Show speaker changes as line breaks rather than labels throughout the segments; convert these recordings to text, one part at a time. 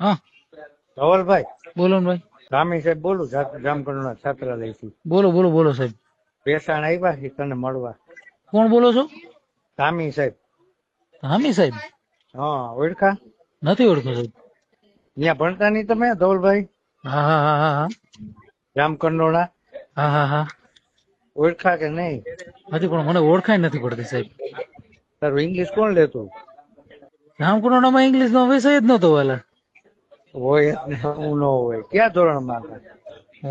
હા.
ધવલભાઈ.
બોલો ને ભાઈ.
રામી સાહેબ બોલું છાત્રાલય છાત્રાલયથી.
બોલો બોલો બોલો સાહેબ.
બેસાણ આવ્યા છે તને મળવા.
કોણ બોલો છો?
રામી સાહેબ.
હામી સાહેબ?
હા ઓળખા?
નથી ઓળખો સાહેબ.
ત્યાં ભણતા નહીં તમે ધવલભાઈ?
હા હા હા હા હા.
જામકંડોળા
હા હા હા.
ઓળખા કે નહીં?
નથી પણ મને ઓળખાય નથી પડતી સાહેબ.
તારું ઇંગ્લિશ કોણ લેતું?
રામકુંડમાં ઇંગ્લિશ નો વિષય જ નતો વાલા.
હોય ને હું ન હોય. ક્યાં ધોરણમાં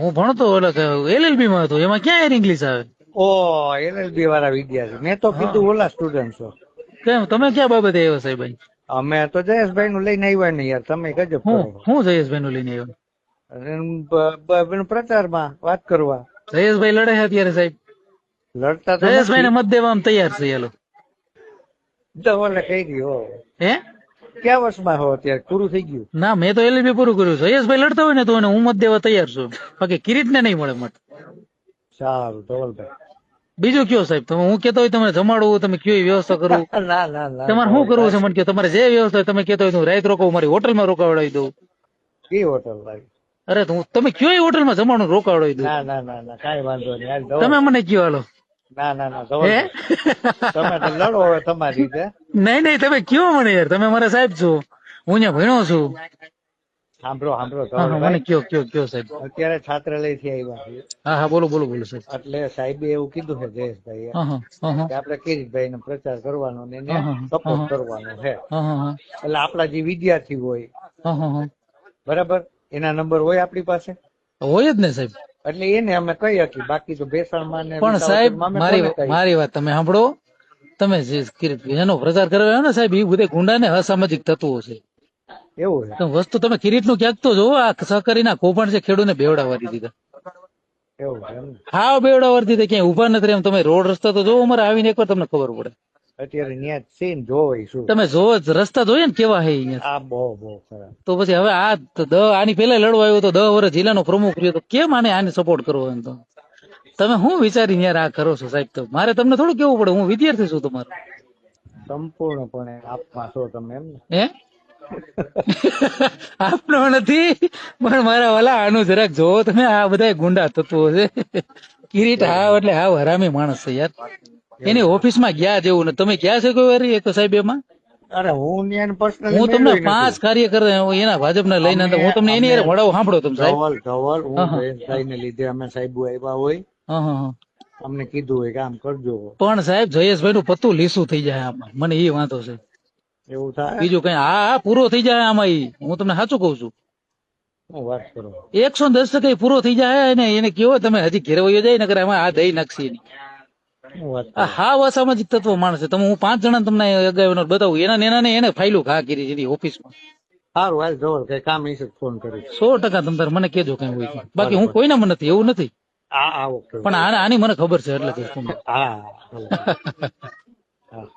હું ભણતો એટલે એલએલબી માં હતો. એમાં ક્યાં ઇંગ્લિશ આવે?
ઓ એલએલબી વાળા વિદ્યાર્થી. મેં તો કીધું ઓલા સ્ટુડન્ટ છો
કેમ? તમે ક્યાં બાબતે આવ્યા સાહેબ
અમે તો જયેશભાઈ નું લઈને આવ્યા ને યાર. તમે કહેજો
હું હું જયેશભાઈ નું લઈને આવ્યો?
પ્રચાર પ્રચારમાં વાત કરવા.
જયેશભાઈ લડે છે અત્યારે સાહેબ.
લડતા
જયેશભાઈ ને મત દેવા તૈયાર છે યાલો
ધવલે કહી ગયો
હે?
ક્યાં વર્ષમાં હો અત્યારે? પૂરું થઈ ગયું?
ના મેં તો એલબી પૂરું કર્યું છે. યશભાઈ લડતા હોય ને તો એને હું મત દેવા તૈયાર છું. બાકી કિરીટ ને નહીં મળે મત.
સારું ધવલભાઈ.
બીજું કયો સાહેબ? તમે હું કેતો હોય તમે જમાડવું તમે કયો વ્યવસ્થા કરવું
ના ના ના
તમારે શું કરવું છે? મને કે તમારે જે વ્યવસ્થા હોય તમે કેતો હોય હું રાત રોકાવું મારી હોટલમાં રોકાવડાવી દઉં.
કઈ હોટલ ભાઈ?
અરે તો તમે કયો હોટલ હોટલમાં જમાડું રોકાવડાવી દઉં?
ના ના ના ના વાંધો નહીં.
તમે મને કયો હાલો?
ના ના ના તમે તો લડો હવે તમારી રીતે.
નહીં નહીં તમે કયો મને યાર? તમે મારા સાહેબ છો. હું અહીંયા ભણ્યો છું.
સાંભળો સાંભળો
મને કયો કયો કયો સાહેબ?
અત્યારે છાત્રાલયથી આવ્યા
હા હા બોલો બોલો બોલો સાહેબ.
એટલે સાહેબે એવું કીધું છે જયેશભાઈ કે આપણે કિરીટભાઈ નો પ્રચાર કરવાનો ને સપોર્ટ કરવાનો છે. એટલે આપણા જે વિદ્યાર્થી હોય બરાબર? એના નંબર હોય આપણી પાસે?
હોય જ ને સાહેબ.
એટલે એને અમે કહી હતી બાકી તો બેસણમાં ને
પણ સાહેબ મારી મારી વાત તમે સાંભળો. તમે જે એનો પ્રચાર કરવા આવ્યો ને સાહેબ એ બધે ગુંડા ને અસામાજિક તત્વો છે.
એવું
વસ્તુ તમે કિરીટનું ક્યાંક તો જો આ સહકારીના કૌભાંડ છે ખેડૂને બેવડાવવા દીધા.
ને.
હાવ બેવડાવવા દીધા ક્યાંય ઊભા નથી એમ તમે રોડ રસ્તા તો જોવો અમારે આવીને એકવાર તમને ખબર પડે.
અત્યારે ન્યા ને જોવાય શું.
તમે જોવો રસ્તા જોઈએ ને કેવા હે અહીંયા
આ બહુ બહુ ખરાબ.
તો પછી હવે આ દ આની પેલા લડવા આવ્યો તો દહ વર્ષ જિલ્લાનો પ્રમુખ રહ્યો તો કેમ આને આને સપોર્ટ કરવો એમ તો? તમે શું વિચારી યાર આ કરો છો સાહેબ તો? મારે તમને થોડું કેવું પડે હું વિદ્યાર્થી છું તમારો.
સંપૂર્ણપણે આપમાં છો તમે એમ
હે? આપનો નથી પણ મારા વાલા આનું જરાક જોવો તમે આ બધા ગુંડા તત્વો છે. કિરીટ હાવ એટલે હાવ હરામી માણસ છે યાર. એની ઓફિસમાં ગયા જેવું ને. તમે ગયા છે કોઈ વાર એક સાહેબ એમાં?
અરે હું પર્સનલી
હું તમને પાંચ કાર્યકર એના ભાજપના લઈને હું તમને એની વડાવું સાંભળો તમે સાહેબ.
ધવલ
હું.
જયેશભાઈને લીધે અમે સાહેબ આવ્યા હોય. અમને કીધું હોય કે આમ કરજો.
પણ સાહેબ જયેશભાઈ નું પત્તું લીસું થઈ જાય આમાં. મને એ વાંધો છે.
એવું થાય?
બીજું કઈ? હા હા પૂરો થઈ જાય આમાં ઈ. હું તમને સાચું કઉ છું.
વાત કરો.
એકસો દસ ટકા પૂરો થઈ જાય ને એને કેવો તમે હજી ઘેરવાયો જાય ને એમાં આ દઈ નાખશે એની.
હું
અસામાજિક તત્વ માણસ છે. તમે હું પાંચ જણા તમને અગાઉ બતાવું. એના એના ને એને ફાઇલો ઘા કરી દીધી ઓફિસમાં.
સારું હાલ જવર કઈ કામ નહીં ફોન કરી
સો ટકા તમે તાર મને કેજો કઈ હોય બાકી હું કોઈના મને નથી એવું નથી. પણ આને મને ખબર છે એટલે.
હા